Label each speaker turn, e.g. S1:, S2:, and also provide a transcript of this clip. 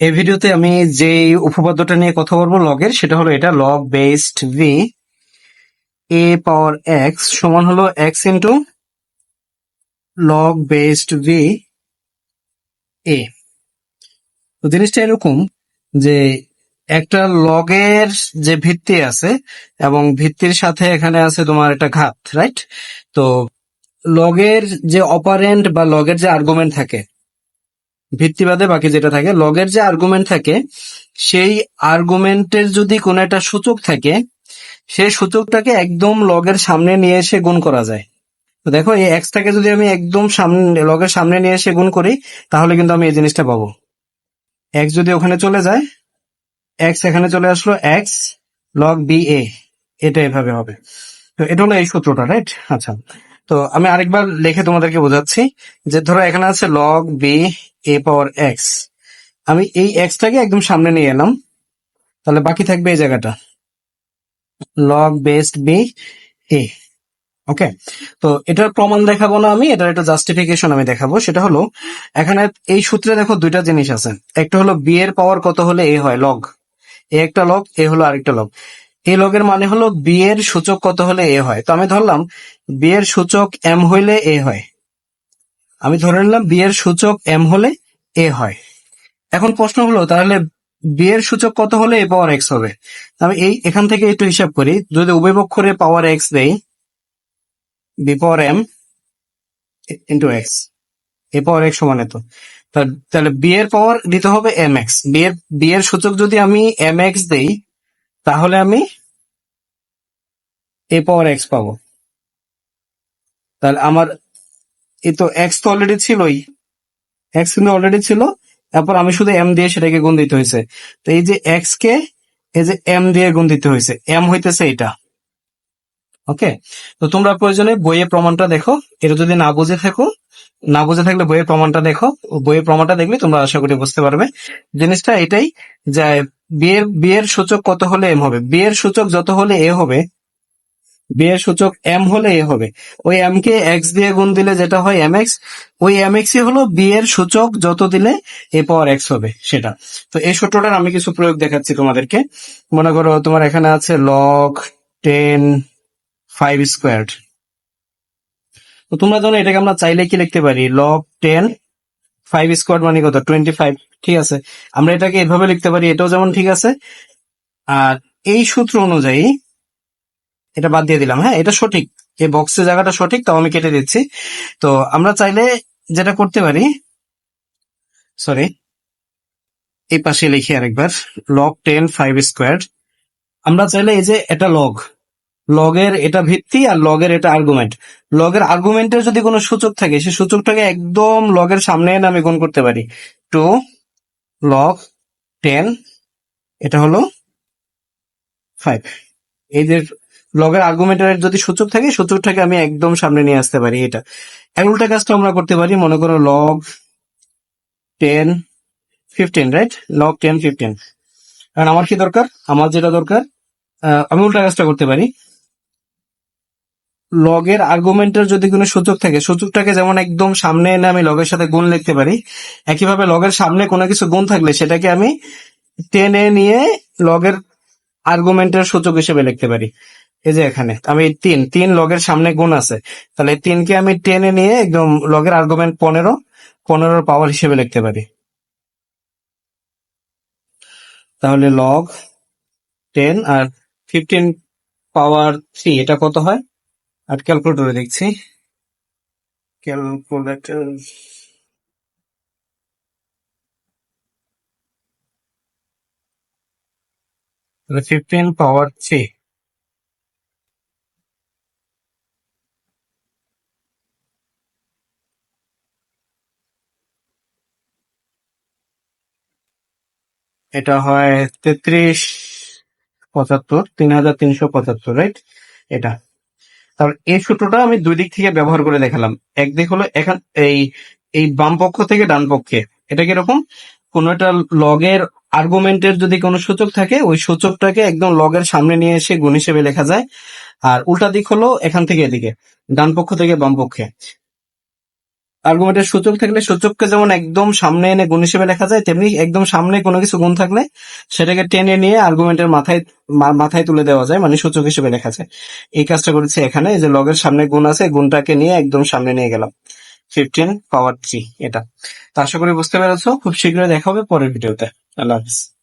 S1: এই ভিডিওতে আমি যে উপপাদ্যটা নিয়ে কথা বলব লগের, সেটা হলো এটা log based B A power X সমান হলো X into log based B A তো জিনিসটা এরকম যে একটা লগের যে ভিত্তি আছে এবং ভিত্তির সাথে এখানে আছে তোমার একটা ঘাত রাইট তো লগের যে অপারেন্ট বা লগের যে আর্গুমেন্ট থাকে ভিত্তিবাদে বাকি যেটা থাকে, লগের যে আর্গুমেন্ট থাকে, সেই আর্গুমেন্টের যদি কোনো একটা সূচক থাকে, সেই সূচকটাকে একদম লগের সামনে নিয়ে এসে গুণ করা যায়। দেখো, এই এক্সটাকে যদি আমি একদম সামনে, লগের সামনে নিয়ে এসে গুণ করি, তাহলে কিন্তু আমি এই জিনিসটা পাবো। এক্স যদি ওখানে চলে যায় এক্স এখানে চলে আসলো এক্স লগ বি এ এটা এভাবে হবে। তো এটা হলো এই সূত্রটা রাইট আচ্ছা। তো আমি আরেকবার লিখে তোমাদেরকে বোঝাচ্ছি যে ধরো এখানে আছে log B A power X আমি এই এক্সটাকে একদম সামনে নিয়ে এলাম। তাহলে বাকি থাকবে এই জায়গাটা। Log based B A okay তো এটার প্রমাণ দেখাবো না আমি, এটার একটা জাস্টিফিকেশন আমি দেখাবো। সেটা হলো, এখানে এই সূত্রে দেখো দুইটা জিনিস আছে। একটা হলো বি এর পাওয়ার কত হলে এ হয় লগ এ একটা লগ এ হলো আরেকটা লগ এই লগের মানে হলো বি এর সূচক কত হলে এ হয়। তো আমি ধরলাম বি এর সূচক এম হইলে এ হয়। আমি ধরে নিলাম বি এর সূচক এম হলে এ হয়। এখন প্রশ্ন হলো, তাহলে বি এর সূচক কত হলে এ পাওয়ার এক্স হবে? আমি এই, এখান থেকে একটু হিসাব করি। যদি উভয় পক্ষরে পাওয়ার এক্স দেই, B power M into X, A power X সমান এত। তাহলে বি এর পাওয়ার দিতে হবে এম এক্স। বি এর বি এর সূচক যদি আমি এম এক্স দেই তাহলে আমি এ পাওয়ার এক্স পাবো। তাহলে আমার এই তো এক্স তো অলরেডি ছিলই। এক্স কিন্তু অলরেডি ছিল তারপর আমি শুধু এম দিয়ে সেটাকে গুণ দিতে হয়েছে। তো এই যে এক্স কে, এই যে এম দিয়ে গুণ দিতে হয়েছে এম হইতেছে এটা। ওকে তো তোমরা প্রয়োজনে বইয়ে প্রমাণটা দেখো, এটা যদি না বুঝে থাকো না বুঝে থাকলে বইয়ের প্রমাণটা দেখো। বইয়ের প্রমাণটা দেখলে তোমরা আশা করি বুঝতে পারবে। জিনিসটা এটাই যে বিয়ের বিয়ের সূচক কত হলে এম হবে? বিয়ের সূচক যত হলে এ হবে, বিয়ের সূচক এম হলে এ হবে। ওই এম কে এক্স দিয়ে গুণ দিলে যেটা হয় এম এক্স, ওই এম এক্স হলো বিয়ের সূচক যত দিলে এ পাওয়ার এক্স হবে সেটা। তো এই সূত্রটার আমি কিছু প্রয়োগ দেখাচ্ছি তোমাদেরকে। মনে করো তোমার এখানে আছে লগ টেন ফাইভ স্কোয়ার্ড তো তোমরা জানো এটাকে আমরা চাইলে কি লিখতে পারি? লগ টেন ফাইভ স্কোয়ার মানে কত? টোয়েন্টি ফাইভ ঠিক আছে? আমরা এটাকে এভাবে লিখতে পারি, এটাও যেমন ঠিক আছে। আর এই সূত্র অনুযায়ী এটা বাদ দিয়ে দিলাম হ্যাঁ? এটা সঠিক। এই বক্সের জায়গাটা সঠিক, তাও আমি কেটে দিচ্ছি। তো আমরা চাইলে যেটা করতে পারি সরি এই পাশে লিখি আরেকবার লগ টেন ফাইভ স্কোয়ার আমরা চাইলে এই যে এটা লগ লগের এটা ভিত্তি আর লগের এটা আর্গুমেন্ট লগের আর্গুমেন্টের যদি কোনো সূচক থাকে সেই সূচকটাকে একদম লগের সামনে এনে আমি গুণ করতে পারি। টু লগ টেন, এটা হলো ফাইভ। এই যে লগের আর্গুমেন্টের যদি সূচক থাকে, সূচকটাকে আমি একদম সামনে নিয়ে আসতে পারি এটা। এক উল্টা কাজটা আমরা করতে পারি, মনে করো log ten fifteen right log ten fifteen কারণ আমার কি দরকার? আমার যেটা দরকার আমি উল্টা কাজটা করতে পারি। লগের আর্গুমেন্টের যদি কোনো সূচক থাকে সূচকটাকে যেমন একদম সামনে এনে আমি লগের সাথে গুণ লিখতে পারি, একইভাবে লগের সামনে কোনো কিছু গুণ থাকলে সেটাকে আমি টেনে নিয়ে লগের আর্গুমেন্টের সূচক হিসেবে লিখতে পারি। এই যে এখানে, আমি তিন তিন লগের সামনে গুণ আছে। তাহলে তিনকে আমি টেনে নিয়ে একদম লগের আর্গুমেন্ট পনেরো, পনেরোর পাওয়ার হিসেবে লিখতে পারি। তাহলে লগ টেন আর ফিফটিন পাওয়ার থ্রি এটা কত হয়? আর ক্যালকুলেটরে দেখছি। ক্যালকুলেটর ফিফটিন পাওয়ার থ্রি এটা হয় তেত্রিশ পঁচাত্তর তিন হাজার তিনশো পঁচাত্তর রাইট এটা। তাহলে এই সূত্রটা আমি দুই দিক থেকে ব্যবহার করে দেখালাম। একদিক হলো এখান এই এই বাম পক্ষ থেকে ডান পক্ষে। এটা কীরকম? কোন একটা লগের আর্গুমেন্টের যদি কোনো সূচক থাকে, ওই সূচকটাকে একদম লগের সামনে নিয়ে এসে গুণ হিসেবে লেখা যায়। আর উল্টা দিক হলো এখান থেকে এদিকে, ডান পক্ষ থেকে বাম পক্ষে। আর্গুমেন্টের সূচক থাকলে সূচককে যেমন একদম সামনে এনে গুণ হিসেবে লেখা যায়, তেমনি একদম সামনে কোনো কিছু গুণ থাকলে সেটাকে টেনে নিয়ে আর্গুমেন্টের মাথায় মাথায় তুলে দেওয়া যায় মানে সূচক হিসেবে লেখা যায়। এই কাজটা করেছি এখানে যে লগের সামনে গুণ আছে, গুণটাকে নিয়ে একদম সামনে নিয়ে গেলাম। ফিফটিন পাওয়ার থ্রি এটা। তো আশা করি বুঝতে পেরেছ, খুব শীঘ্রই দেখা হবে পরের ভিডিওতে। আল্লাহ হাফিজ।